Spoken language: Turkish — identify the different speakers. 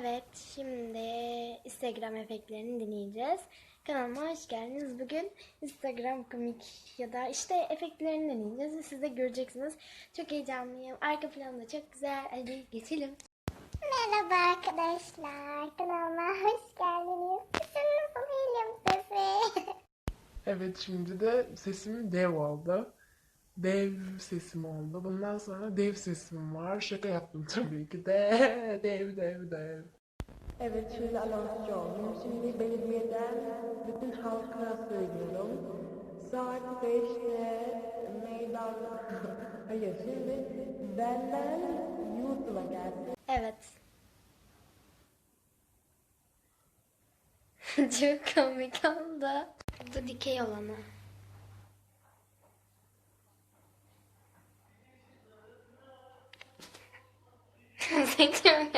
Speaker 1: Evet, şimdi Instagram efektlerini dinleyeceğiz. Kanalıma hoş geldiniz. Bugün Instagram komik ya da işte efektlerini deneyeceğiz ve siz de göreceksiniz. Çok heyecanlıyım. Arka planı da çok güzel. Hadi geçelim. Merhaba arkadaşlar. Kanalıma hoş geldiniz. Sesin nasıl sesi?
Speaker 2: Evet şimdi de sesim dev oldu. Dev sesim oldu. Bundan sonra dev sesim var. Şaka yaptım tabii ki de. Dev dev dev. Evet şöyle oldum. Şimdi belediyeden bütün halka söylüyorum. Saat 5'te meydan... Hayır şimdi benden YouTube'a gelsin.
Speaker 1: Evet. çok komik oldu. Bu dikey olanı. think they're.